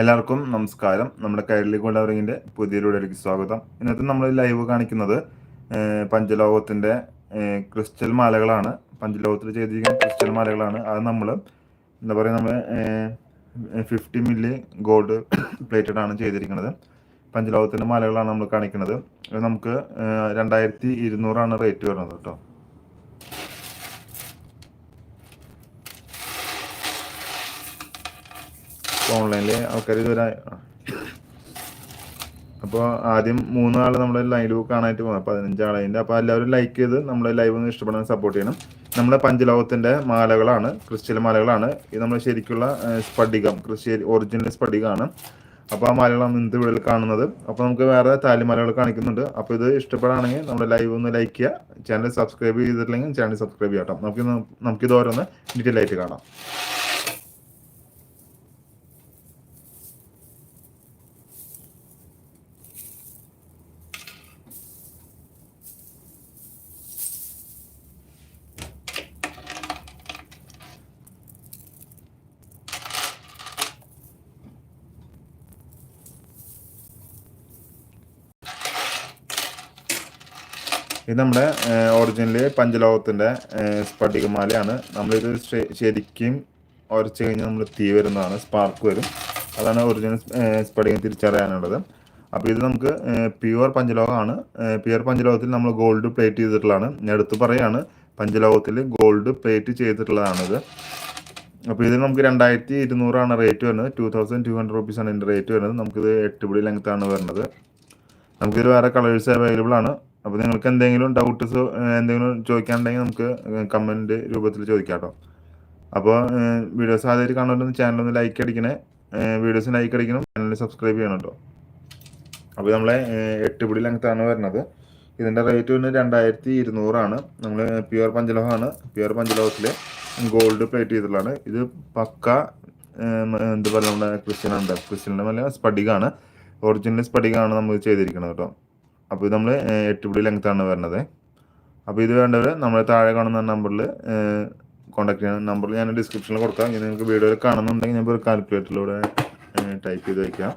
എല്ലാവർക്കും നമസ്കാരം. നമ്മുടെ കൈരളി കൊണ്ടവറിങ്ങിന്റെ പുതിയ വീഡിയോയിലേക്ക് സ്വാഗതം. ഇന്നത്തെ നമ്മൾ ലൈവ് കാണിക്കുന്നത് പഞ്ചലോകത്തിന്റെ ക്രിസ്റ്റൽ മാലകളാണ്. പഞ്ചലോകത്തിൽ ചെയ്തിരിക്കുന്ന ക്രിസ്റ്റൽ മാലകളാണ്. അത് നമ്മൾ എന്താ പറയുക നമ്മൾ ഫിഫ്റ്റി മില്ലി ഗോൾഡ് പ്ലേറ്റഡ് ആണ് ചെയ്തിരിക്കുന്നത്. പഞ്ചലോകത്തിന്റെ മാലകളാണ് നമ്മൾ കാണിക്കുന്നത്. നമുക്ക് രണ്ടായിരത്തി ഇരുന്നൂറാണ് റേറ്റ് വരുന്നത് കേട്ടോ. ഓൺലൈനിൽ ആൾക്കാർ ഇതുവരെ അപ്പോൾ ആദ്യം മൂന്നാൾ ആൾ നമ്മുടെ ലൈവ് കാണാനായിട്ട് പോകുന്നത് പതിനഞ്ചാളതിന്റെ അപ്പോൾ എല്ലാവരും ലൈക്ക് ചെയ്ത് നമ്മുടെ ലൈവ് ഒന്ന് ഇഷ്ടപ്പെടാൻ സപ്പോർട്ട് ചെയ്യണം. നമ്മുടെ പഞ്ചലോകത്തിന്റെ മാലകളാണ് ക്രിസ്റ്റൽ മാലകളാണ്. ഇത് നമ്മൾ ശരിക്കുള്ള സ്പടികം ക്രിസ്ത്യൻ ഒറിജിനൽ സ്പടികമാണ് അപ്പോൾ ആ മാലകളാണ് ഇന്നത്തെ വീഡിയോയിൽ കാണുന്നത്. അപ്പോൾ നമുക്ക് വേറെ താലിമാലകൾ കാണിക്കുന്നുണ്ട്. അപ്പോൾ ഇത് ഇഷ്ടപ്പെടുകയാണെങ്കിൽ നമ്മുടെ ലൈവ് ഒന്ന് ലൈക്ക് ചെയ്യുക ചാനൽ സബ്സ്ക്രൈബ് ചെയ്തിട്ടില്ലെങ്കിൽ ചാനൽ സബ്സ്ക്രൈബ് ചെയ്യാം നമുക്ക് നമുക്കിത് ഓരോന്ന് ഡീറ്റെയിൽ ആയിട്ട് കാണാം. നമ്മുടെ ഒറിജിനൽ പഞ്ചലോകത്തിന്റെ സ്പടികമാലയാണ് നമ്മളിത് ശരിക്കും ഉരച്ച് കഴിഞ്ഞാൽ നമ്മൾ തീ വരുന്നതാണ് സ്പാർക്ക് വരും. അതാണ് ഒറിജിനൽ സ്പടികം തിരിച്ചറിയാനുള്ളത്. അപ്പോൾ ഇത് നമുക്ക് പ്യുവർ പഞ്ചലോകമാണ്. പ്യുവർ പഞ്ചലോകത്തിൽ നമ്മൾ ഗോൾഡ് പ്ലേറ്റ് ചെയ്തിട്ടുള്ളതാണ്. ഞാൻ എടുത്ത് പറയാണ് പഞ്ചലോകത്തിൽ ഗോൾഡ് പ്ലേറ്റ് ചെയ്തിട്ടുള്ളതാണിത്. അപ്പോൾ ഇതിന് നമുക്ക് രണ്ടായിരത്തി ഇരുന്നൂറാണ് റേറ്റ് വരുന്നത് ടു തൗസൻഡ് ടു ഹൺഡ്രഡ് റുപ്പീസാണ് ഇതിന്റെ റേറ്റ് വരുന്നത്. നമുക്കിത് എട്ട് പിടി ലെങ്ത് ആണ് വരുന്നത്. നമുക്കിത് വേറെ കളേഴ്സ് അവൈലബിൾ ആണ്. അപ്പോൾ നിങ്ങൾക്ക് എന്തെങ്കിലും ഡൗട്ട്സ് എന്തെങ്കിലും ചോദിക്കാനുണ്ടെങ്കിൽ നമുക്ക് കമന്റ് രൂപത്തിൽ ചോദിക്കാം കേട്ടോ അപ്പോൾ വീഡിയോസ് ആദ്യമായിട്ട് കാണുമ്പോൾ ചാനലൊന്ന് ലൈക്ക് അടിക്കണേ. വീഡിയോസ് ലൈക്ക് അടിക്കണം ചാനൽ സബ്സ്ക്രൈബ് ചെയ്യണം കേട്ടോ അപ്പോൾ നമ്മളെ എട്ട് പിടി ലെങ്ത്താണ് വരുന്നത്. ഇതിന്റെ റേറ്റ് വരുന്നത് രണ്ടായിരത്തി ഇരുന്നൂറാണ്. നമ്മൾ പ്യുവർ പഞ്ചലോഹമാണ് പ്യുവർ പഞ്ചലോഹത്തിൽ ഗോൾഡ് പ്ലേറ്റ് ചെയ്തിട്ടുള്ളതാണ്. ഇത് പക്ക എന്താ പറയുക നമ്മുടെ ക്രിസ്ത്യൻ ഉണ്ട് ക്രിസ്ത്യന്റെ മല സ്പടികാണ്. ഒറിജിനൽ സ്പടികാണ് നമ്മൾ ചെയ്തിരിക്കുന്നത് കേട്ടോ അപ്പോൾ ഇത് നമ്മൾ എട്ട് പിടി ലെങ്ത് ആണ് വരുന്നത് അപ്പോൾ ഇത് വേണ്ടവർ നമ്മൾ താഴെ കാണുന്ന നമ്പറിൽ കോൺടാക്ട് ചെയ്യണം. നമ്പർ ഞാൻ ഡിസ്ക്രിപ്ഷനിൽ കൊടുക്കാം. ഇനി നിങ്ങൾക്ക് വീഡിയോയിൽ കാണുന്നുണ്ടെങ്കിൽ ഞാൻ ഒരു കാൽക്കുലേറ്ററിലൂടെ ടൈപ്പ് ചെയ്ത് വയ്ക്കാം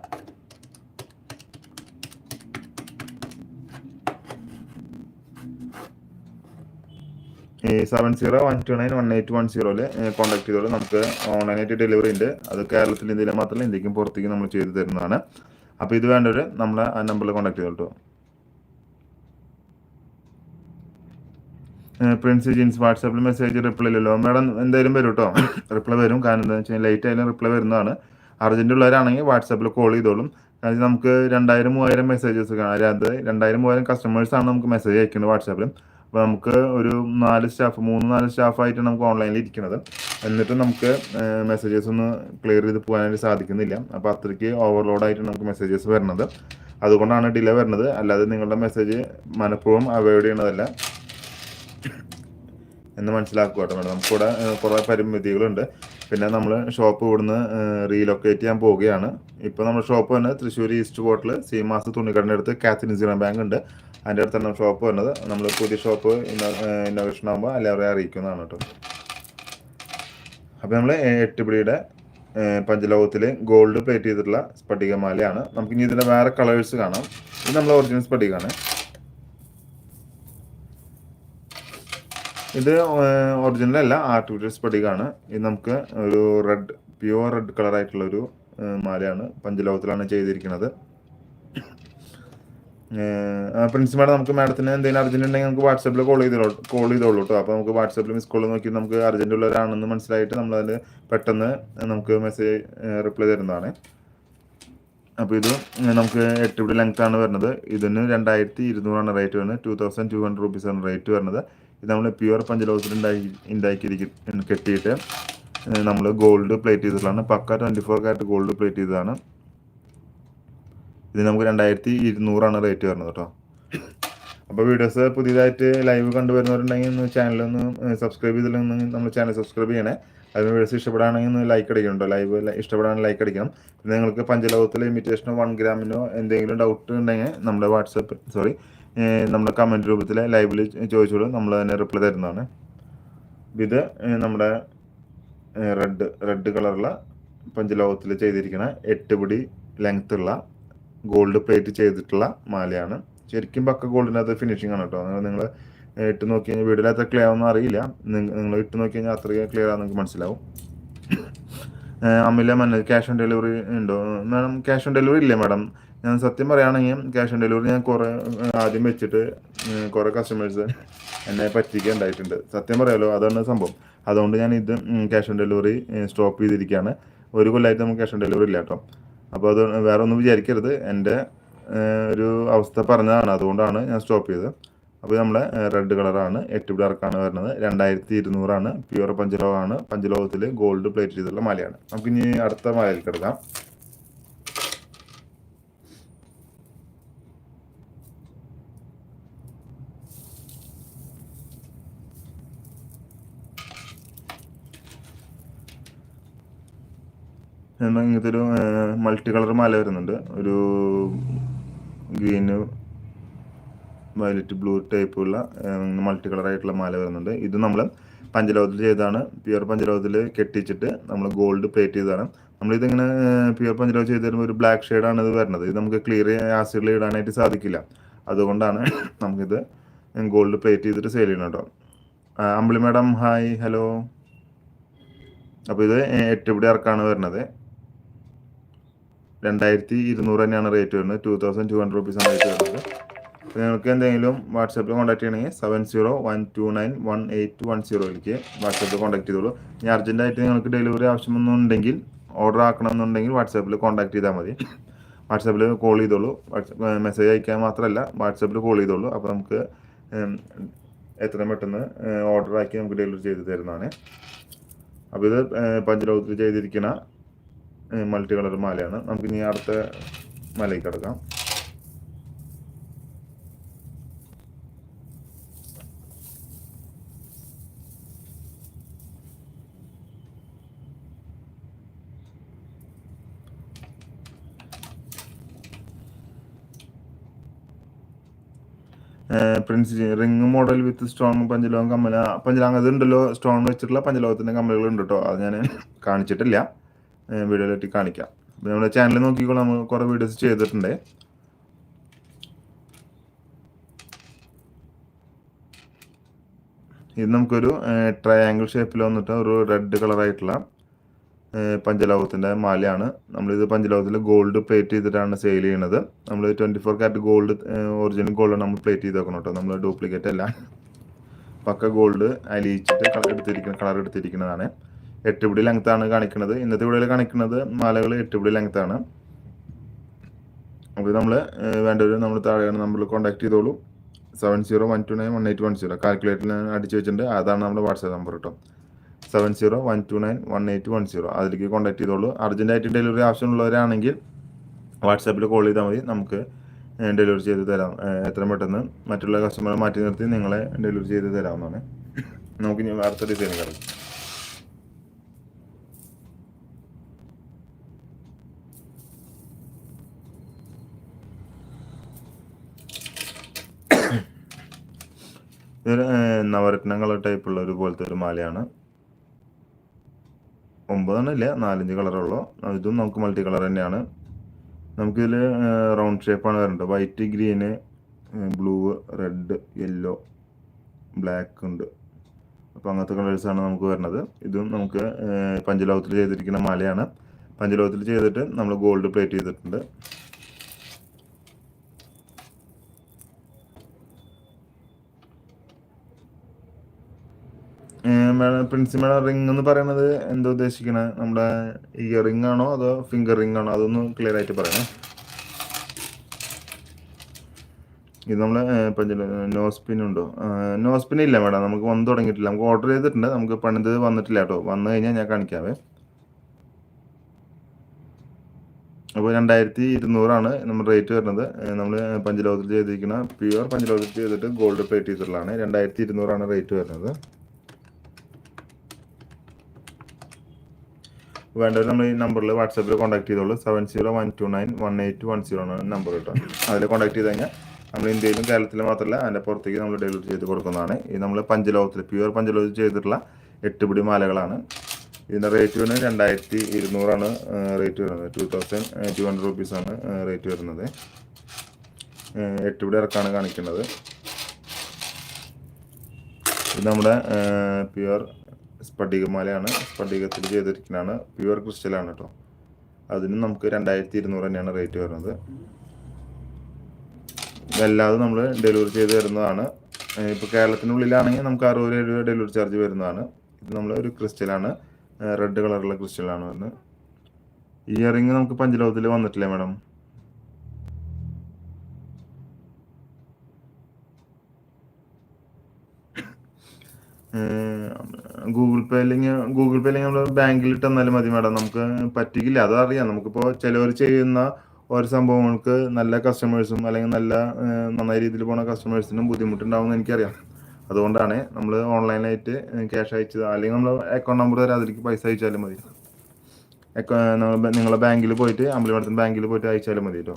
seven zero one two nine one eight one സീറോയിൽ കോൺടാക്ട് ചെയ്തോളൂ നമുക്ക് ഓൺലൈനായിട്ട് ഡെലിവറി ഉണ്ട്. അത് കേരളത്തിൽ ഇന്ത്യയിൽ മാത്രമല്ല ഇന്ത്യക്കും പുറത്തേക്കും നമ്മൾ ചെയ്തു തരുന്നതാണ്. അപ്പോൾ ഇത് വേണ്ടവർ നമ്മളെ ആ നമ്പറിൽ കോൺടാക്ട് ചെയ്തോളൂ പ്രിൻസ് ജീൻസ് വാട്സാപ്പിൽ മെസ്സേജ് റിപ്ലൈ ഇല്ലല്ലോ. മാഡം എന്തായാലും വരും കേട്ടോ റിപ്ലൈ വരും. കാരണം എന്താ വെച്ചാൽ ലേറ്റ് ആയാലും റിപ്ലൈ വരുന്നതാണ്. അർജന്റ് ഉള്ളവരാണെങ്കിൽ വാട്സാപ്പിൽ കോൾ ചെയ്തോളും. കാരണം നമുക്ക് രണ്ടായിരം മൂവായിരം മെസ്സേജസ് കാണാം അതായത് രണ്ടായിരം മൂവായിരം കസ്റ്റമേഴ്സാണ് നമുക്ക് മെസ്സേജ് അയക്കുന്നത് വാട്സാപ്പിൽ അപ്പോൾ നമുക്ക് ഒരു നാല് സ്റ്റാഫ് മൂന്ന് നാല് സ്റ്റാഫായിട്ട് നമുക്ക് ഓൺലൈനിൽ ഇരിക്കുന്നത്. എന്നിട്ട് നമുക്ക് മെസ്സേജസ് ഒന്ന് ക്ലിയർ ചെയ്ത് പോകാനായിട്ട് സാധിക്കുന്നില്ല. അപ്പോൾ അത്രയ്ക്ക് ഓവർലോഡായിട്ട് നമുക്ക് മെസ്സേജസ് വരുന്നത്. അതുകൊണ്ടാണ് ഡിലേ വരുന്നത്. അല്ലാതെ നിങ്ങളുടെ മെസ്സേജ് മനഃപൂർവം അവോയ്ഡ് ചെയ്യണതല്ല. എന്ന് മനസ്സിലാക്കുക കേട്ടോ മേഡം നമുക്കിവിടെ കുറെ പരിമിതികളുണ്ട്. പിന്നെ നമ്മൾ ഷോപ്പ് ഇവിടുന്ന് റീലൊക്കേറ്റ് ചെയ്യാൻ പോവുകയാണ്. ഇപ്പോൾ നമ്മുടെ ഷോപ്പ് തന്നെ തൃശ്ശൂർ ഈസ്റ്റ് കോട്ടിൽ സീമാസ് തുണിക്കടന്റെ അടുത്ത് കാത്തിൻ സീറോ ബാങ്ക് ഉണ്ട്. അതിന്റെ അടുത്താണ് ഷോപ്പ് വരുന്നത്. നമ്മൾ പുതിയ ഷോപ്പ് ഇന്നോവേഷൻ ആകുമ്പോൾ എല്ലാവരെയും അറിയിക്കുന്നതാണ് കേട്ടോ. അപ്പോൾ നമ്മൾ എട്ട് പിടിയുടെ പഞ്ചലോകത്തിൽ ഗോൾഡ് പ്ലേറ്റ് ചെയ്തിട്ടുള്ള സ്പടികമാലയാണ്. നമുക്ക് ഇനി ഇതിന്റെ വേറെ കളേഴ്സ് കാണാം. ഇത് നമ്മൾ ഒറിജിനൽ സ്ഫടികമാണ് ഇത് ഒറിജിനൽ അല്ല ആർട്ടിഫിഷ്യൽ സ്പടികാണ് ഇത് നമുക്ക് ഒരു റെഡ് പ്യുവർ റെഡ് കളർ ഒരു മാലയാണ് പഞ്ചലോകത്തിലാണ് ചെയ്തിരിക്കുന്നത്. പ്രിൻസ് മാഡം നമുക്ക് മാഡത്തിന് എന്തെങ്കിലും അർജന്റ് ഉണ്ടെങ്കിൽ നമുക്ക് വാട്സാപ്പിൽ കോൾ ചെയ്തോളൂ കോൾ ചെയ്തോളൂ കേട്ടോ അപ്പോൾ നമുക്ക് വാട്സാപ്പിൽ മിസ് കോൾ നോക്കി നമുക്ക് അർജന്റ് ഉള്ളവരാണെന്ന് മനസ്സിലായിട്ട് നമ്മളതിൽ പെട്ടെന്ന് നമുക്ക് മെസ്സേജ് റിപ്ലൈ തരുന്നതാണ്. അപ്പോൾ ഇത് നമുക്ക് എട്ട് പിടി ലെങ്ത് ആണ് വരുന്നത്. ഇതിന് രണ്ടായിരത്തി ഇരുന്നൂറാണ് റേറ്റ് വരുന്നത്. ടു തൗസൻഡ് ടു ഹൺഡ്രഡ് റുപ്പീസാണ് റേറ്റ് വരുന്നത്. ഇത് നമ്മൾ പ്യുവർ പഞ്ചലോഹത്തിൽ ഉണ്ടാക്കി ഉണ്ടാക്കിയിരിക്കും കെട്ടിയിട്ട് നമ്മൾ ഗോൾഡ് പ്ലേറ്റ് ചെയ്തിട്ടുള്ളതാണ്. പക്ക twenty four carat gold plate ചെയ്തതാണ്. ഇത് നമുക്ക് രണ്ടായിരത്തി ഇരുന്നൂറാണ് റേറ്റ് വരുന്നത് കേട്ടോ. അപ്പോൾ വീഡിയോസ് പുതിയതായിട്ട് ലൈവ് കണ്ടുവരുന്നവരുണ്ടെങ്കിൽ ഒന്ന് ചാനലൊന്ന് സബ്സ്ക്രൈബ് ചെയ്തില്ലെങ്കിൽ നമ്മൾ ചാനൽ സബ്സ്ക്രൈബ് ചെയ്യണേ. അതിന് വീഡിയോസ് ഇഷ്ടപ്പെടുകയാണെങ്കിൽ ഒന്ന് ലൈക്ക് അടിക്കണുണ്ടോ ലൈവ് ഇഷ്ടപ്പെടുകയാണെങ്കിൽ ലൈക്ക് അടിക്കണം. പിന്നെ നിങ്ങൾക്ക് പഞ്ചലോകത്തിലെ ഇമിറ്റേഷനോ വൺ ഗ്രാമിനോ എന്തെങ്കിലും ഡൗട്ട് ഉണ്ടെങ്കിൽ നമ്മുടെ വാട്സപ്പ് സോറി നമ്മുടെ കമന്റ് രൂപത്തിൽ ലൈവിൽ ചോദിച്ചോളൂ. നമ്മൾ തന്നെ റിപ്ലൈ തരുന്നതാണ്. ഇത് നമ്മുടെ റെഡ് റെഡ് കളറുള്ള പഞ്ചലോകത്തിൽ ചെയ്തിരിക്കുന്ന എട്ട് പിടി ലെങ്ത് ഉള്ള ഗോൾഡ് പ്ലേറ്റ് ചെയ്തിട്ടുള്ള മാലയാണ്. ശരിക്കും പക്ക ഗോൾഡിനകത്ത് ഫിനിഷിംഗ് ആണ് കേട്ടോ. നിങ്ങൾ ഇട്ട് നോക്കി കഴിഞ്ഞാൽ വീടിലെ അത്ര ക്ലിയർ ഒന്നും അറിയില്ല. നിങ്ങൾ ഇട്ട് നോക്കി കഴിഞ്ഞാൽ അത്രയും ക്ലിയർ ആണെന്ന് നിങ്ങൾക്ക് മനസ്സിലാവും അമ്മില്ല മന്ന ക്യാഷ് ഓൺ ഡെലിവറി ഉണ്ടോ? മാഡം ക്യാഷ് ഓൺ ഡെലിവറി ഇല്ലേ മാഡം? ഞാൻ സത്യം പറയുകയാണെങ്കിൽ ക്യാഷ് ഓൺ ഡെലിവറി ഞാൻ കുറേ ആദ്യം വെച്ചിട്ട് കുറേ കസ്റ്റമേഴ്സ് എന്നെ പറ്റിക്കുണ്ടായിട്ടുണ്ട് സത്യം പറയാലോ അതാണ് സംഭവം. അതുകൊണ്ട് ഞാൻ ഇത് ക്യാഷ് ഓൺ ഡെലിവറി സ്റ്റോപ്പ് ചെയ്തിരിക്കുകയാണ്. ഒരു കൊല്ലമായിട്ട് നമുക്ക് ക്യാഷ് ഓൺ ഡെലിവറി ഇല്ല കേട്ടോ. അപ്പോൾ അത് വേറെ ഒന്നും വിചാരിക്കരുത്. എന്റെ ഒരു അവസ്ഥ പറഞ്ഞതാണ്. അതുകൊണ്ടാണ് ഞാൻ സ്റ്റോപ്പ് ചെയ്തത്. അപ്പോൾ നമ്മളെ റെഡ് കളറാണ് എട്ട് ഡാർക്കാണ് വരുന്നത്. രണ്ടായിരത്തി ഇരുന്നൂറാണ് പ്യുവർ പഞ്ചലോഹമാണ്. പഞ്ചലോഹത്തിൽ ഗോൾഡ് പ്ലേറ്റ് ചെയ്തുള്ള മലയാണ്. നമുക്ക് ഇനി അടുത്ത മലയിൽ എടുക്കാം ഇങ്ങനത്തെ ഒരു മൾട്ടി കളർ മാല വരുന്നുണ്ട്. ഒരു ഗ്രീന് വയലറ്റ് ബ്ലൂ ടൈപ്പ് ഉള്ള മൾട്ടി കളർ ആയിട്ടുള്ള മാല വരുന്നുണ്ട്. ഇത് നമ്മൾ പഞ്ചലോകത്തിൽ ചെയ്താണ് പ്യുവർ പഞ്ചലോകത്തിൽ കെട്ടിച്ചിട്ട് നമ്മൾ ഗോൾഡ് പ്ലേറ്റ് ചെയ്തതാണ്. നമ്മളിതിങ്ങനെ പ്യുവർ പഞ്ചലോകം ചെയ്ത് തരുമ്പോൾ ഒരു ബ്ലാക്ക് ഷെയ്ഡാണ് ഇത് വരുന്നത്. ഇത് നമുക്ക് ക്ലിയർ ആസിഡിൽ ഇടാനായിട്ട് സാധിക്കില്ല. അതുകൊണ്ടാണ് നമുക്കിത് ഗോൾഡ് പ്ലേറ്റ് ചെയ്തിട്ട് സെയിൽ ചെയ്യണം കേട്ടോ. അമ്പിളി മാഡം ഹായ് ഹലോ അപ്പോൾ ഇത് എട്ടുപിടി ഇറക്കാണ് വരുന്നത്. രണ്ടായിരത്തി ഇരുന്നൂറ് തന്നെയാണ് റേറ്റ് വരുന്നത്. ടു തൗസൻഡ് ടു ഹൺഡ്രഡ് റുപ്പീസാണ് റേറ്റ് വരുന്നത്. അപ്പോൾ നിങ്ങൾക്ക് എന്തെങ്കിലും വാട്സാപ്പിൽ കോൺടാക്ട് ചെയ്യണമെങ്കിൽ seven zero one two nine one eight one സീറോയിലേക്ക് വാട്സാപ്പിൽ കോൺടാക്ട് ചെയ്തോളൂ. ഇനി അർജന്റായിട്ട് നിങ്ങൾക്ക് ഡെലിവറി ആവശ്യമൊന്നുണ്ടെങ്കിൽ ഓർഡർ ആക്കണമെന്നുണ്ടെങ്കിൽ വാട്സാപ്പിൽ കോൺടാക്ട് ചെയ്താൽ മതി. വാട്സാപ്പിൽ കോൾ ചെയ്തോളൂ. വാട്സാപ്പ് മെസ്സേജ് അയക്കാൻ മാത്രമല്ല വാട്സാപ്പിൽ കോൾ ചെയ്തോളൂ. അപ്പോൾ നമുക്ക് എത്രയും പെട്ടെന്ന് ഓർഡർ ആക്കി നമുക്ക് ഡെലിവറി ചെയ്ത് തരുന്നതാണ്. അപ്പോൾ ഇത് പഞ്ചലോകത്തിൽ ചെയ്തിരിക്കുന്ന മൾട്ടി കളർ മാലയാണ്. നമുക്ക് ഇനി അടുത്ത മലയിൽ കിടക്കാം. Prince ring model with stone പഞ്ചലോകം കമ്മല പഞ്ചലോകം അത് ഉണ്ടല്ലോ. സ്റ്റോൺ വെച്ചിട്ടുള്ള പഞ്ചലോകത്തിന്റെ കമ്മലുകൾ ഉണ്ട് കേട്ടോ. അത് ഞാൻ കാണിച്ചിട്ടില്ല. വീഡിയോയിലിട്ട് കാണിക്കാം. നമ്മുടെ ചാനൽ നോക്കിക്കോളാം നമ്മൾ കുറേ വീഡിയോസ് ചെയ്തിട്ടുണ്ട്. ഇത് നമുക്കൊരു ട്രയാങ്കിൾ ഷേപ്പിൽ വന്നിട്ട് ഒരു റെഡ് കളറായിട്ടുള്ള പഞ്ചലോകത്തിന്റെ മാലയാണ്. നമ്മളിത് പഞ്ചലോകത്തിൽ ഗോൾഡ് പ്ലേറ്റ് ചെയ്തിട്ടാണ് സെയിൽ ചെയ്യുന്നത്. നമ്മൾ twenty four carat gold original gold നമ്മൾ പ്ലേറ്റ് ചെയ്ത് വെക്കണം കേട്ടോ. നമ്മൾ ഡ്യൂപ്ലിക്കേറ്റ് അല്ല. പക്ക ഗോൾഡ് അലിയിച്ചിട്ട് കളർ എടുത്തിരിക്കുന്ന കളർ എടുത്തിരിക്കുന്നതാണ് എട്ട് പിടി ആണ് കാണിക്കുന്നത്. ഇന്നത്തെ വീഡിയോയിൽ കാണിക്കുന്നത് മാലകൾ എട്ട് പിടി ആണ്. അപ്പോൾ നമ്മൾ വേണ്ടവർ നമ്മൾ താഴെയാണ് നമ്പറിൽ കോൺടാക്ട് ചെയ്തോളൂ. Seven zero one two nine one eight one zero കാൽക്കുലേറ്ററിൽ അടിച്ച് വെച്ചിട്ടുണ്ട്. അതാണ് നമ്മുടെ വാട്സാപ്പ് നമ്പർ കേട്ടോ seven zero one two nine one eight one zero അതിലേക്ക് കോൺടാക്ട് ചെയ്തോളൂ. അർജന്റായിട്ട് ഡെലിവറി ആവശ്യമുള്ളവരാണെങ്കിൽ വാട്സാപ്പിൽ കോൾ ചെയ്താൽ മതി. നമുക്ക് ഡെലിവറി ചെയ്ത് തരാം. എത്രയും പെട്ടെന്ന്. മറ്റുള്ള കസ്റ്റമറെ മാറ്റി നിർത്തി നിങ്ങളെ ഡെലിവറി ചെയ്ത് തരാവുന്നതാണ്. നമുക്ക് ഇനി അടുത്ത ഡിസൈൻ കിടക്കും. ഇതൊരു നവരത്നങ്ങൾ ടൈപ്പുള്ള ഒരു പോലത്തെ ഒരു മാലയാണ്. ഒമ്പതെണ്ണം ഇല്ല നാലഞ്ച് കളറുള്ളൂ ഇതും നമുക്ക് മൾട്ടി കളർ തന്നെയാണ് നമുക്കിതിൽ റൗണ്ട് ഷേപ്പാണ് വരുന്നത് white green blue red yellow black ഉണ്ട്. അപ്പോൾ അങ്ങനത്തെ കളേഴ്സാണ് നമുക്ക് വരുന്നത് ഇതും നമുക്ക് പഞ്ചലോകത്തിൽ ചെയ്തിരിക്കുന്ന മാലയാണ്. പഞ്ചലോകത്തിൽ ചെയ്തിട്ട് നമ്മൾ ഗോൾഡ് പ്ലേറ്റ് ചെയ്തിട്ടുണ്ട്. മേഡം പ്രിൻസിപ്പൾ റിംഗ് എന്ന് പറയുന്നത് എന്താ ഉദ്ദേശിക്കണേ? നമ്മുടെ ഇയർ റിംഗ് ആണോ അതോ ഫിംഗർ റിംഗ് ആണോ? അതൊന്ന് ക്ലിയർ ആയിട്ട് പറയണേ. ഇത് നമ്മൾ പഞ്ചല പിൻ ഉണ്ടോ? നോസ് പിൻ ഇല്ല മേഡം. നമുക്ക് വന്ന് തുടങ്ങിയിട്ടില്ല. നമുക്ക് ഓർഡർ ചെയ്തിട്ടുണ്ട്. നമുക്ക് പണിത് വന്നിട്ടില്ല കേട്ടോ. വന്നു കഴിഞ്ഞാൽ ഞാൻ കാണിക്കാവേ. അപ്പോൾ രണ്ടായിരത്തി ഇരുന്നൂറാണ് നമ്മൾ റേറ്റ് വരുന്നത്. നമ്മൾ പഞ്ചലോകത്തിൽ ചെയ്തിരിക്കുന്ന പ്യുവർ പഞ്ചലോകത്തിൽ ചെയ്തിട്ട് ഗോൾഡ് പ്ലേറ്റ് ചെയ്തിട്ടുള്ളതാണ് രണ്ടായിരത്തി ഇരുന്നൂറാണ് റേറ്റ് വരുന്നത്. വേണ്ടവർ നമ്മൾ ഈ നമ്പറിൽ വാട്സാപ്പിൽ കോൺടാക്ട് ചെയ്തോളൂ. Seven zero one two nine one eight one zero ആണ് നമ്പർ കേട്ടോ. അതിൽ കോൺടാക്ട് ചെയ്ത് കഴിഞ്ഞാൽ നമ്മൾ ഇന്ത്യയിലും കേരളത്തിലും മാത്രമല്ല അതിന്റെ പുറത്തേക്ക് നമ്മൾ ഡെലിവറി ചെയ്ത് കൊടുക്കുന്നതാണ്. ഇത് നമ്മൾ പഞ്ചലോകത്തിൽ പ്യുവർ പഞ്ചലോകത്തിൽ ചെയ്തിട്ടുള്ള എട്ട് പിടി മാലകളാണ്. ഇതിന്റെ റേറ്റ് വരുന്നത് രണ്ടായിരത്തി ഇരുന്നൂറാണ് റേറ്റ് വരുന്നത്. ടു തൗസൻഡ് ടു ഹൺഡ്രഡ് റുപ്പീസാണ് റേറ്റ് വരുന്നത്. എട്ട് പിടി ഇറക്കാണ് കാണിക്കുന്നത്. ഇത് നമ്മുടെ പ്യുവർ സ്ഫടികമാലയാണ് സ്പടികത്തിൽ ചെയ്തിരിക്കുന്നതാണ്. പ്യുവർ ക്രിസ്റ്റലാണ് കേട്ടോ അതിന് നമുക്ക് രണ്ടായിരത്തി ഇരുന്നൂറ് തന്നെയാണ് റേറ്റ് വരുന്നത്. ഇതല്ലാതെ നമ്മൾ ഡെലിവറി ചെയ്ത് തരുന്നതാണ്. ഇപ്പോൾ കേരളത്തിനുള്ളിലാണെങ്കിൽ നമുക്ക് അറുപത് രൂപ ഡെലിവറി ചാർജ് വരുന്നതാണ്. ഇത് നമ്മൾ ഒരു ക്രിസ്റ്റലാണ് റെഡ് കളറുള്ള ക്രിസ്റ്റലാണ് വരുന്നത്. ഇയറിങ് നമുക്ക് പഞ്ചലോകത്തിൽ വന്നിട്ടില്ലേ മാഡം? ഗൂഗിൾ പേ അല്ലെങ്കിൽ ഗൂഗിൾ പേ അല്ലെങ്കിൽ നമ്മൾ ബാങ്കിൽ തന്നാലും മതി മാഡം. നമുക്ക് പറ്റിക്കില്ല. അതറിയാം നമുക്കിപ്പോൾ ചിലവർ ചെയ്യുന്ന ഓരോ സംഭവങ്ങൾക്ക് നല്ല കസ്റ്റമേഴ്സും അല്ലെങ്കിൽ നല്ല നന്നായി രീതിയിൽ പോണ കസ്റ്റമേഴ്സിനും ബുദ്ധിമുട്ടുണ്ടാവുമെന്ന് എനിക്കറിയാം. അതുകൊണ്ടാണ് നമ്മൾ ഓൺലൈനായിട്ട് ക്യാഷ് അയച്ചത്. അല്ലെങ്കിൽ നമ്മൾ അക്കൗണ്ട് നമ്പർ തരാം. അതിലേക്ക് പൈസ അയച്ചാലും മതി. നിങ്ങളെ ബാങ്കിൽ പോയിട്ട് അമ്പലമടത്തിന് ബാങ്കിൽ പോയിട്ട് അയച്ചാലും മതി കേട്ടോ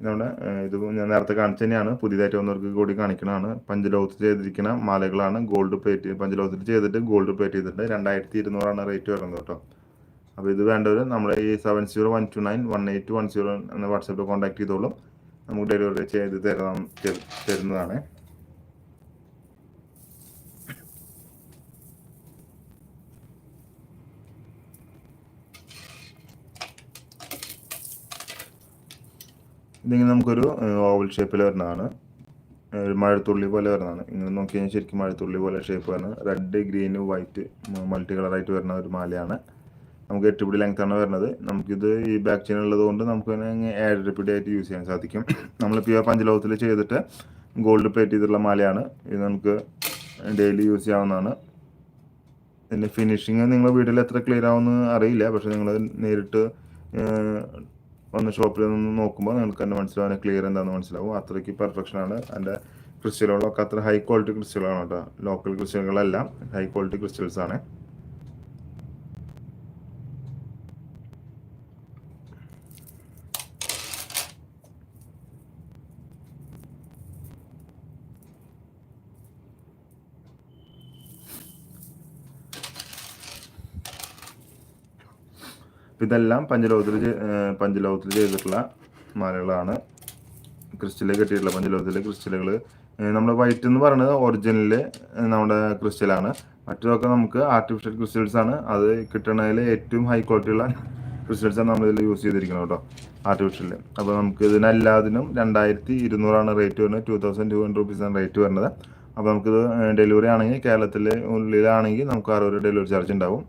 നമ്മുടെ ഇത് ഞാൻ നേരത്തെ കാണിച്ചു തന്നെയാണ്. പുതിയതായിട്ട് വന്നവർക്ക് കൂടി കാണിക്കണതാണ്. പഞ്ചലോഹത്തിൽ ചെയ്തിരിക്കുന്ന മാലകളാണ്. ഗോൾഡ് പ്ലേറ്റ് പഞ്ചലോഹത്തിൽ ചെയ്തിട്ട് ഗോൾഡ് പ്ലേറ്റ് ചെയ്തിട്ട് രണ്ടായിരത്തി ഇരുന്നൂറാണ് റേറ്റ് വരുന്നത് കേട്ടോ. അപ്പോൾ ഇത് വേണ്ടവർ നമ്മുടെ ഈ seven zero one two nine one eight one zero എന്ന വാട്സാപ്പിൽ കോൺടാക്ട് ചെയ്തോളും. നമുക്ക് ഡെലിവറി ചെയ്ത് തരു- തരുന്നതാണ്. ഇതിങ്ങനെ നമുക്കൊരു ഓവൽ ഷേപ്പിൽ വരുന്നതാണ്. ഒരു മഴത്തുള്ളി പോലെ വരുന്നതാണ്. ഇങ്ങനെ നോക്കി കഴിഞ്ഞാൽ ശരിക്കും മഴത്തുള്ളി പോലെ ഷേപ്പ് വരുന്നത് റെഡ് ഗ്രീൻ വൈറ്റ് മൾട്ടി കളറായിട്ട് വരുന്ന ഒരു മാലയാണ്. നമുക്ക് എട്ട് പിടി ലെങ്ത് ആണ് വരുന്നത്. നമുക്കിത് ഈ ബാക്ക് ചെയിൻ ഉള്ളത് കൊണ്ട് നമുക്ക് ഏഴര ആയിട്ട് യൂസ് ചെയ്യാൻ സാധിക്കും. നമ്മൾ പ്യുവർ പഞ്ചലോകത്തിൽ ചെയ്തിട്ട് ഗോൾഡ് പ്ലേറ്റ് ചെയ്തിട്ടുള്ള മാലയാണ്. ഇത് നമുക്ക് ഡെയിലി യൂസ് ചെയ്യാവുന്നതാണ്. ഇതിന്റെ ഫിനിഷിങ് നിങ്ങൾ വീട്ടിൽ എത്ര ക്ലിയർ ആവുമെന്ന് അറിയില്ല. പക്ഷെ നിങ്ങൾ നേരിട്ട് വന്ന് ഷോപ്പിൽ നിന്ന് നോക്കുമ്പോൾ നിങ്ങൾക്ക് തന്നെ മനസ്സിലാവും ക്ലിയർ എന്താണെന്ന് മനസ്സിലാവും. അത്രയ്ക്ക് പെർഫെക്ഷനാണ് എന്റെ ക്രിസ്റ്റലുകളൊക്കെ അത്ര ഹൈ ക്വാളിറ്റി ക്രിസ്റ്റലുകളാണ് കേട്ടോ. ലോക്കൽ ക്രിസ്റ്റലുകളെല്ലാം ഹൈ ക്വാളിറ്റി ക്രിസ്റ്റൽസ് ആണ്. ഇതെല്ലാം പഞ്ചലോകത്തിൽ പഞ്ചലോകത്തിൽ ചെയ്തിട്ടുള്ള മാലകളാണ്. ക്രിസ്റ്റലിൽ കെട്ടിയിട്ടുള്ള പഞ്ചലോകത്തിലെ ക്രിസ്റ്റലുകൾ നമ്മുടെ വൈറ്റ് എന്ന് പറയുന്നത് ഒറിജിനൽ നമ്മുടെ ക്രിസ്റ്റലാണ്. മറ്റൊക്കെ നമുക്ക് ആർട്ടിഫിഷ്യൽ ക്രിസ്റ്റൽസ് ആണ്. അത് കിട്ടണതിൽ ഏറ്റവും ഹൈ ക്വാളിറ്റി ഉള്ള ക്രിസ്റ്റൽസ് ആണ് നമ്മൾ ഇതിൽ യൂസ് ചെയ്തിരിക്കുന്നത് കേട്ടോ ആർട്ടിഫിഷ്യൽ അപ്പോൾ നമുക്ക് ഇതിനെല്ലാത്തിനും രണ്ടായിരത്തി ഇരുന്നൂറാണ് റേറ്റ് വരുന്നത്. ടു തൗസൻഡ് ടു ഹൺഡ്രഡ് റുപ്പീസാണ് റേറ്റ് വരുന്നത്. അപ്പോൾ നമുക്കിത് ഡെലിവറി ആണെങ്കിൽ കേരളത്തിലെ ഉള്ളിലാണെങ്കിൽ നമുക്ക് അറുപത് ഡെലിവറി ചാർജ് ഉണ്ടാവും.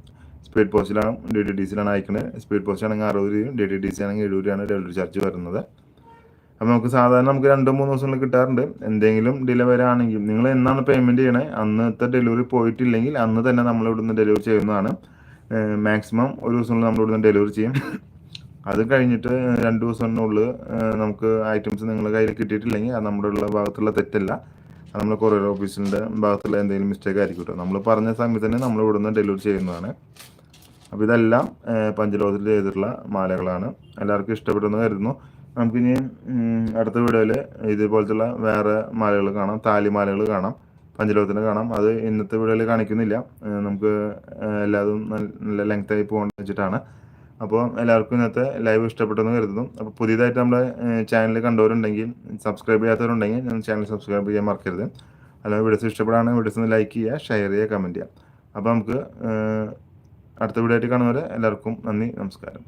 സ്പീഡ് പോസ്റ്റിലാണ് ഡി ടി ഡി സിയിലാണ് അയക്കുന്നത് സ്പീഡ് പോസ്റ്റ് ആണെങ്കിൽ അറുപത് രൂപയും ഡി ടി ഡി സി ആണെങ്കിൽ എഴുപത് രൂപയാണ് ഡെലിവറി ചാർജ് വരുന്നത്. അപ്പോൾ നമുക്ക് സാധാരണ നമുക്ക് രണ്ടോ മൂന്ന് ദിവസങ്ങളിൽ കിട്ടാറുണ്ട്. എന്തെങ്കിലും ഡിലേ വരാണെങ്കിൽ നിങ്ങൾ എന്നാണ് പേയ്മെന്റ് ചെയ്യണേ? അന്നത്തെ ഡെലിവറി പോയിട്ടില്ലെങ്കിൽ അന്ന് തന്നെ നമ്മൾ ഇവിടുന്ന് ഡെലിവറി ചെയ്യുന്നതാണ്. മാക്സിമം ഒരു ദിവസങ്ങളിൽ നമ്മൾ ഇവിടുന്ന് ഡെലിവറി ചെയ്യും. അത് കഴിഞ്ഞിട്ട് രണ്ട് ദിവസത്തിനുള്ളിൽ നമുക്ക് ഐറ്റംസ് നിങ്ങളുടെ കയ്യിൽ കിട്ടിയിട്ടില്ലെങ്കിൽ അത് നമ്മുടെ ഉള്ള ഭാഗത്തുള്ള തെറ്റല്ല. നമ്മൾ കൊറിയർ ഓഫീസിന്റെ ഭാഗത്തുള്ള എന്തെങ്കിലും മിസ്റ്റേക്ക് ആയിരിക്കും കേട്ടോ. നമ്മൾ പറഞ്ഞ സമയത്ത് തന്നെ നമ്മൾ ഇവിടുന്ന് ഡെലിവറി ചെയ്യുന്നതാണ്. അപ്പോൾ ഇതെല്ലാം പഞ്ചലോകത്തിൽ ചെയ്തിട്ടുള്ള മാലകളാണ്. എല്ലാവർക്കും ഇഷ്ടപ്പെടുന്നു കരുതുന്നു. നമുക്കിനി അടുത്ത വീഡിയോയിൽ ഇതേപോലത്തുള്ള വേറെ മാലകൾ കാണാം. താലിമാലകൾ കാണാം. പഞ്ചലോകത്തിന് കാണാം. അത് ഇന്നത്തെ വീഡിയോയിൽ കാണിക്കുന്നില്ല. നമുക്ക് എല്ലാതും നല്ല- ലെങ്തായി പോകാൻ വെച്ചിട്ടാണ്. അപ്പോൾ എല്ലാവർക്കും ഇന്നത്തെ ലൈവ് ഇഷ്ടപ്പെട്ടെന്ന് കരുതുന്നു. അപ്പോൾ പുതിയതായിട്ട് നമ്മുടെ ചാനൽ കണ്ടവരുണ്ടെങ്കിൽ സബ്സ്ക്രൈബ് ചെയ്യാത്തവരുണ്ടെങ്കിൽ ഞാൻ ചാനൽ സബ്സ്ക്രൈബ് ചെയ്യാൻ മറക്കരുത്. അല്ലെങ്കിൽ വീഡിയോസ് ഇഷ്ടപ്പെടുകയാണെങ്കിൽ വീഡിയോസ് ഒന്ന് ലൈക്ക് ചെയ്യുക ഷെയർ ചെയ്യുക കമന്റ് ചെയ്യുക. അപ്പോൾ നമുക്ക് അടുത്ത വീഡിയോ ആയിട്ട് കാണുന്നവരെ എല്ലാവർക്കും നന്ദി നമസ്കാരം.